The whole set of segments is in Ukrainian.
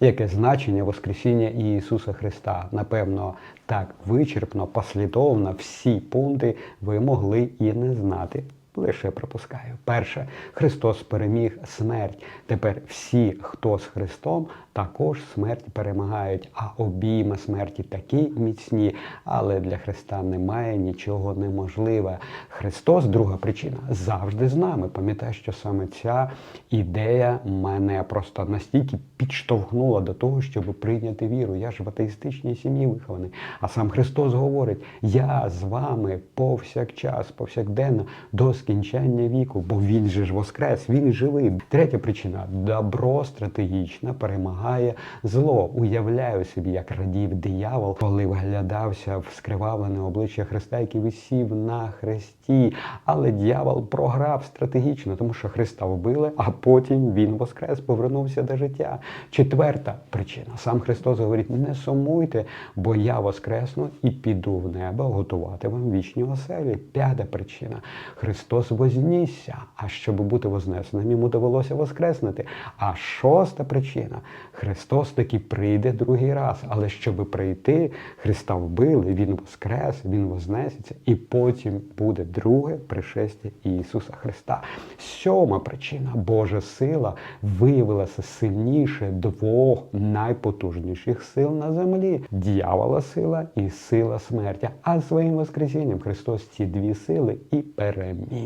Яке значення Воскресіння Ісуса Христа? Напевно, так вичерпно, послідовно всі пункти ви могли і не знати. Лише пропускаю. Перше, Христос переміг смерть. Тепер всі, хто з Христом, також смерть перемагають. А обійми смерті такі міцні, але для Христа немає нічого неможливе. Христос, друга причина, завжди з нами. Пам'ятаю, що саме ця ідея мене просто настільки підштовхнула до того, щоб прийняти віру. Я ж в атеїстичній сім'ї вихований. А сам Христос говорить: Я з вами повсякчас, повсякденно до скінчання віку, бо він же ж воскрес, він живий. Третя причина добро стратегічно перемагає зло. Уявляю собі, як радів диявол, коли вглядався в скривавлене обличчя Христа, який висів на хресті. Але дьявол програв стратегічно, тому що Христа вбили, а потім він воскрес, повернувся до життя. Четверта причина: сам Христос говорить: не сумуйте, бо я воскресну і піду в небо готувати вам вічні оселі. П'ята причина: Христос вознісся. А щоб бути вознесеним, йому довелося воскреснути. А шоста причина: Христос таки прийде другий раз. Але щоб прийти, Христа вбили, Він воскрес, Він вознесеться, і потім буде друге пришестя Ісуса Христа. Сьома причина Божа сила виявилася сильніше двох найпотужніших сил на землі дьявола сила і сила смерті. А своїм Воскресінням Христос ці дві сили і переміг.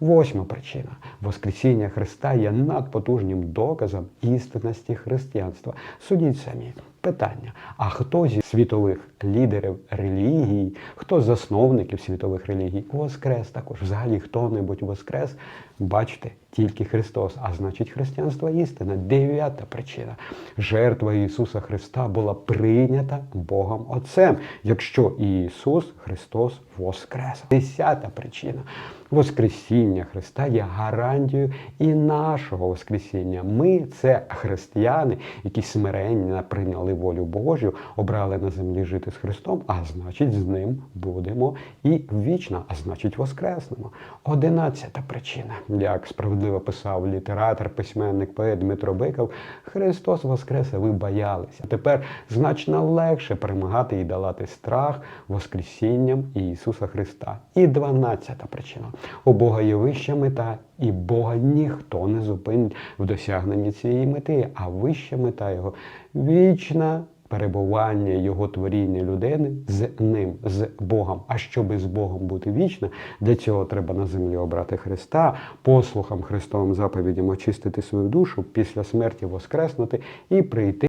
Восьма причина Воскресіння Христа є надпотужним доказом істинності християнства. Судіть самі. Питання: а хто зі світових лідерів релігій, хто з засновників світових релігій воскрес також? Взагалі хто-небудь воскрес? Бачите, тільки Христос, а значить християнство істина. Дев'ята причина. Жертва Ісуса Христа була прийнята Богом Отцем, якщо Ісус Христос воскрес. Десята причина. Воскресіння Христа є гарантією і нашого Воскресіння. Ми це християни, які смиренно прийняли волю Божу, обрали на землі жити з Христом, а значить, з ним будемо і вічно, а значить, воскреснемо. Одинадцята причина, як справедливо писав літератор, письменник, поет Дмитро Биков, Христос Воскрес, ви боялися. Тепер значно легше перемагати і долати страх Воскресінням Ісуса Христа. І дванадцята причина. У Бога є вища мета, і Бога ніхто не зупинить в досягненні цієї мети, а вища мета його вічна. Перебування його творіння людини з ним, з Богом. А щоб з Богом бути вічно, для цього треба на землі обрати Христа, послухам Христовим заповідям очистити свою душу, після смерті воскреснути і прийти.